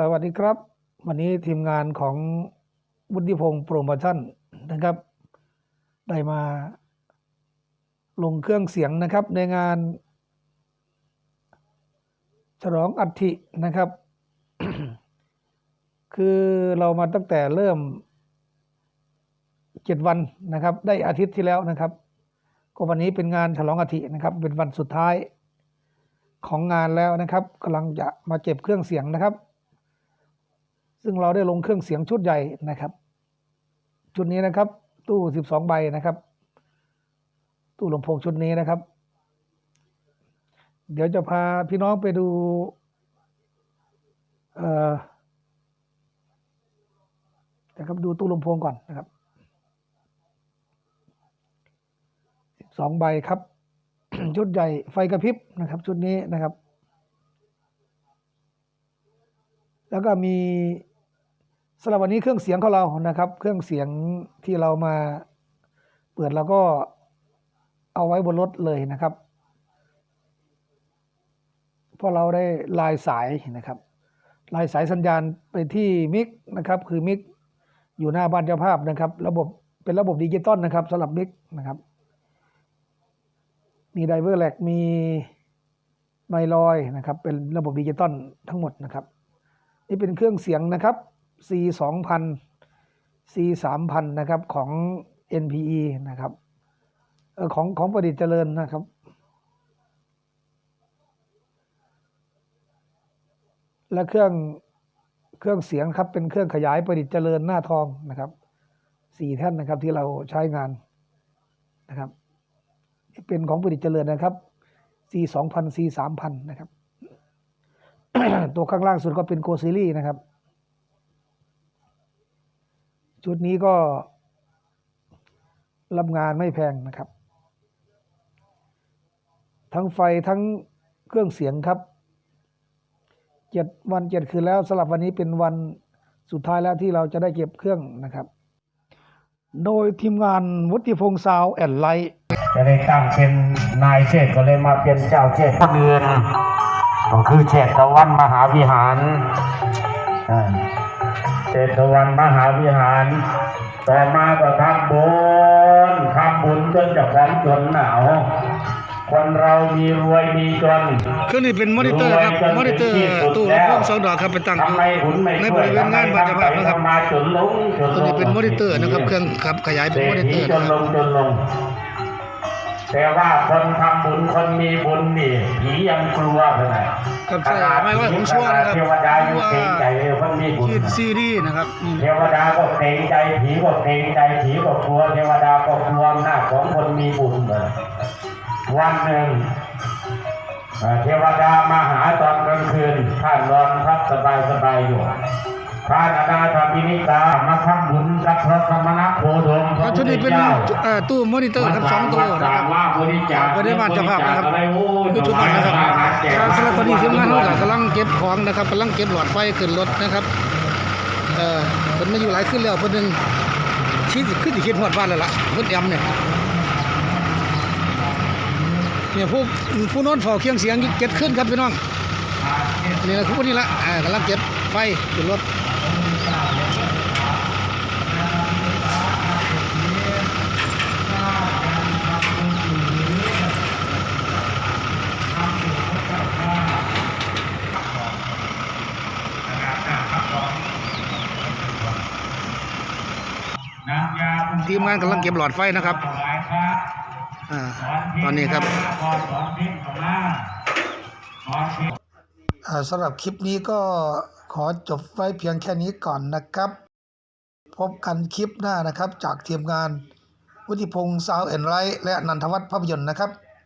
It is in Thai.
สวัสดีครับ วันนี้ทีมงานของวุฒิพงศ์โปรโมชั่นนะครับ ได้มาลงเครื่องเสียงนะครับ ในงาน ฉลองอัฐินะครับ คือเรามาตั้งแต่เริ่มเจ็ดวันนะครับ ได้อาทิตย์ที่แล้วนะครับ ก็วันนี้เป็นงานฉลองอัฐินะครับ เป็นวันสุดท้ายของงานแล้วนะครับกำลังจะมาเก็บเครื่องเสียงนะครับ ซึ่งเราได้ลงเครื่องเสียงชุดใหญ่นะครับ ชุดนี้นะครับ ตู้สิบสองใบนะครับ ตู้ลำโพงชุดนี้นะครับ เดี๋ยวจะพาพี่น้องไปดูเอ่อนะครับดูตู้ลำโพงก่อนนะครับสิบสองใบครับ ชุดใหญ่ไฟกระพริบนะครับ ชุดนี้นะครับ แล้วก็มีสำหรับวันนี้เครื่องเสียงของเรานะครับ เครื่องเสียงที่เรามาเปิดแล้วก็เอาไว้บนรถเลยนะครับเพราะเราได้ลายสายนะครับลายสายสัญญาณไปที่มิกนะครับคือมิกอยู่หน้าบ้านเจ้าภาพนะครับ ระบบเป็นระบบดิจิตอลนะครับสำหรับมิกนะครับ มีไดเวอร์แลกมีไมลอยนะครับ เป็นระบบดิจิตอลทั้งหมดนะครับ นี่เป็นเครื่องเสียงนะครับ C 2000 C 3000นะครับของ NPE นะครับออของของประดิษฐ์เจริญนะครับ และเครื่องเครื่องเสียงครับเป็นเครื่องขยายประดิษฐ์เจริญหน้าทองนะครับสี่แท่นนะครับที่เราใช้งานนะครับนี่เป็นของประดิษฐ์เจริญนะครับ C 2000 C 3000นะครับ ตัวข้างล่างสุดก็เป็นโกซิลี่นะครับ ชุดนี้ก็รับงานไม่แพงนะครับ ทั้งไฟทั้งเครื่องเสียงครับเจ็ดวันเจ็ดคืนแล้วสำหรับวันนี้เป็นวันสุดท้ายแล้วที่เราจะได้เก็บเครื่องนะครับ โดยทีมงานวุฒิพงษ์ซาวแอนไลท์จะได้ตั้งเป็นนายเชษฐ์ก็เลยมาเป็นเจ้าเชษฐ์คนอื่น ก็คือเชษฐวันมหาวิหารอ่าเชษฐวันมหาวิหาร ต่อมาก็ทำบุญทำบุญจนจะของจนหนาวคนเรามีรวยมีจนเครื่องนี้เป็นมอนิเตอร์ครับ มอนิเตอร์ตู้ลำโพงสองดอกครับไปตั้งอยู่ทำไมหุนไม่ในบช่วยริเวณงานบ้านเจ้าภาพนะครับทำไมทำมาจนลงจนลงตัวนี้เป็นมอนิเตอร์นะครับ เครื่องขับขยายเป็นมอนิเตอร์จนะนคลรับงจนลง แต่ว่าคนทำบุญคนมีบุญนี่ผียังกลัวขนาดครับใช่ไม่ว่าผมชั่วนะครับเทวดาอยู่เกรงใจเลยคนมีบุญขีดซีรีส์นะครับนี่เทวดาก็เกรงใจผีก็เกรงใจผีก็กลัวเทวดาก็กลัวอำนาจของคนมีบุญเหมือนวันหนึ่งเอ่อเทวดามาหาตอนกลางคืนท่านนอนพักสบายสบายๆอยู่ พระนาดาธรรมินิกามาทำบุญกับพระสมณะโคดมพครัระบพุชุทดธนี้เป็นเจ้าเอ่อตู้มอนิเตอร์ครับสองตัวนะครับว่าบริจาคไม่ได้บ้านเจ้าภาพนะครับอโคือชุดนั้นนะครับการสำหรับตอนนี้ทีมงานเรากำลังเก็บของนะครับกำลังเก็บหลอดไฟขึ้นรถนะครับเอ่อเพิ่นมาอยู่หลายขึ้นแล้วเพิ่นนึงชี้ขึ้นสิคิดฮอดบ้านแล้วล่ะเพิ่นแอมเนี่ยเนี่ยผู้ผู้โนอนเฝ้าเคียงเสียงเก็บขึ้นครับพี่น้องนี่แหละผู้นี่ละอ่ากำลังเก็บไฟขึ้นรถ ทีมงานกำลังเก็บหลอดไฟนะครับอ่าตอนนี้ครับสอนพิมพ์ของหน้าขอพิมพ์อ่าสำหรับคลิปนี้ก็ขอจบไว้เพียงแค่นี้ก่อนนะครับ พบกันคลิปหน้านะครับ จากทีมงานวุฒิพงษ์ซาวเอ็นไรและนันทวัฒน์ภาพยนตร์นะครับ